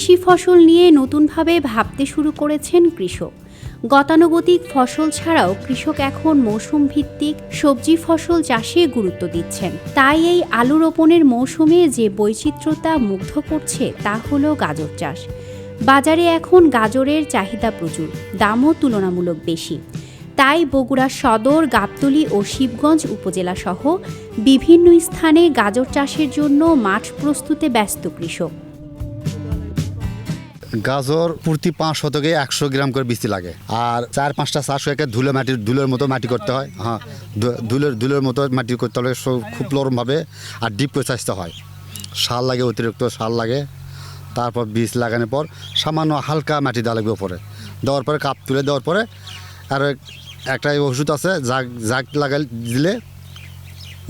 কৃষি ফসল নিয়ে নতুনভাবে ভাবতে শুরু করেছেন কৃষক। গতানুগতিক ফসল ছাড়াও কৃষক এখন মৌসুম ভিত্তিক সবজি ফসল চাষে গুরুত্ব দিচ্ছেন। তাই এই আলু রোপণের মৌসুমে যে বৈচিত্র্যতা মুগ্ধ করছে তা হল গাজর চাষ। বাজারে এখন গাজরের চাহিদা প্রচুর, দামও তুলনামূলক বেশি। তাই বগুড়া সদর, গাবতলী ও শিবগঞ্জ উপজেলাসহ বিভিন্ন স্থানে গাজর চাষের জন্য মাঠ প্রস্তুতে ব্যস্ত কৃষক। গাজর প্রতি পাঁচ শতকে একশো গ্রাম করে বীজ লাগে। আর চার, পাঁচটা চাষ হয়ে ধুলো মাটির ধুলোর মতো মাটি করতে হয়। হ্যাঁ ধুলোর ধুলোর মতো মাটি করতে হলে খুব নরমভাবে আর ডিপ করে চাষতে হয়। সার লাগে, অতিরিক্ত সার লাগে। তারপর বীজ লাগানোর পর সামান্য হালকা মাটি দেওয়া লাগবে ওপরে দেওয়ার পরে কাপ তুলে দেওয়ার পরে আর একটা ওষুধ আছে, জাগ জাগ লাগাই দিলে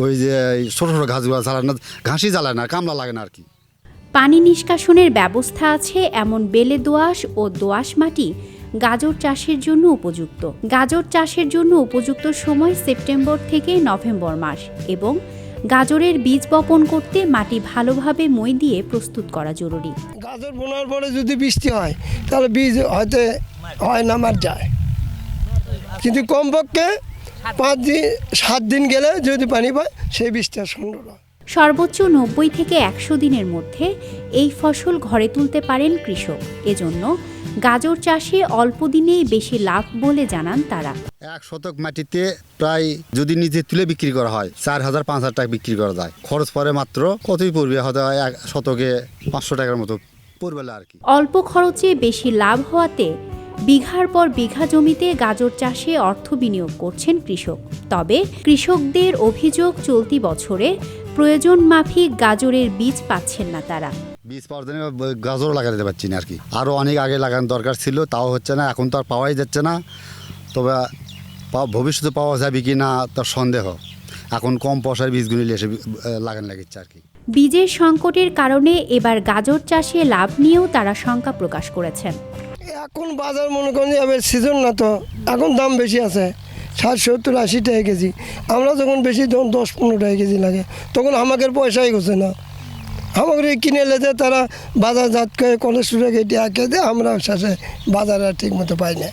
ওই যে ছোটো ছোটো ঘাসগুলো জ্বালায় না, ঘাসই জ্বালায় না, কামলা লাগে না আর কি। পানি নিষ্কাশনের ব্যবস্থা আছে এমন বেলে দোআঁশ ও দোআঁশ মাটি গাজর চাষের জন্য উপযুক্ত। গাজর চাষের জন্য উপযুক্ত সময় সেপ্টেম্বর থেকে নভেম্বর মাস এবং গাজরের বীজ বপন করতে মাটি ভালোভাবে মই দিয়ে প্রস্তুত করা জরুরি। গাজর বোনার পরে যদি বৃষ্টি হয়, তাহলে বীজ হয়তো হয় না, মার যায়। কিন্তু কমপক্ষে পাঁচ দিন, সাত দিন গেলে যদি পানি পায়, সেই বীজটা সুন্দর হয়। সর্বোচ্চ নব্বই থেকে একশো দিনের মধ্যে এই ফসল ঘরে তুলতে পারেন কৃষক। এজন্য গাজর চাষে অল্প দিনেই বেশি লাভ বলে জানান তারা। এক শতক মাটিতে প্রায় যদি নিজে তুলে বিক্রি করা হয় চার হাজার পাঁচ হাজার টাকা বিক্রি করা যায়। খরচ পরে মাত্র কতই পড়বে? হয়তো এক শতকে পাঁচশো টাকার মতো পড়বে আর কি। অল্প খরচে বেশি লাভ হওয়াতে বিঘার পর বিঘা জমিতে গাজর চাষে অর্থ বিনিয়োগ করছেন কৃষক। তবে কৃষকদের অভিযোগ চলতি বছরে প্রয়োজন মাফিক গাজরের বীজ পাচ্ছেন না তারা। বীজ পাওয়ার জন্য গাজরও লাগাতে পারছি না আর কি। আরও অনেক আগে লাগানোর দরকার ছিল তাও হচ্ছে না এখন তো আর পাওয়াই যাচ্ছে না। তবে ভবিষ্যতে পাওয়া যাবে কি না তার সন্দেহ। এখন কম পয়সার বীজগুলি এসে লাগানো লাগিচ্ছে আর কি। বীজের সংকটের কারণে এবার গাজর চাষে লাভ নিয়েও তারা শঙ্কা প্রকাশ করেছেন। এখন বাজার মনে করেন সিজন না তো এখন দাম বেশি আছে। ষাট সত্তর আশি টাকা কেজি। আমরা যখন বেশি, তখন দশ পনেরো টাকা কেজি লাগে। তখন আমাদের পয়সাই গেছে না। আমাদের কিনে লেতে তারা বাজার জাত করে কলেস্ট্রল কেটে আঁকে দেয়, আমরা শেষে বাজার ঠিক মতো পাই না।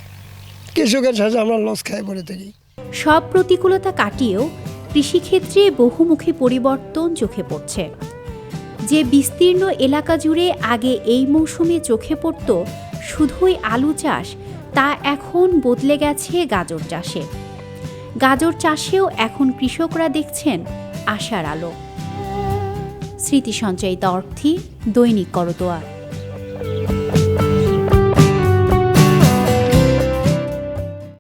কৃষকের শেষে আমরা লস খাই পড়ে থাকি সব প্রতিকূলতা কাটিয়েও কৃষিক্ষেত্রে বহুমুখী পরিবর্তন চোখে পড়ছে। যে বিস্তীর্ণ এলাকা জুড়ে আগে এই মৌসুমে চোখে পড়ত, শুধুই আলু চাষ, তা এখন বদলে গেছে গাজর চাষে। গাজর চাষেও এখন কৃষকরা দেখছেন আশার আলো। স্মৃতি সঞ্চয়িত অর্থী দৈনিক করতোয়া।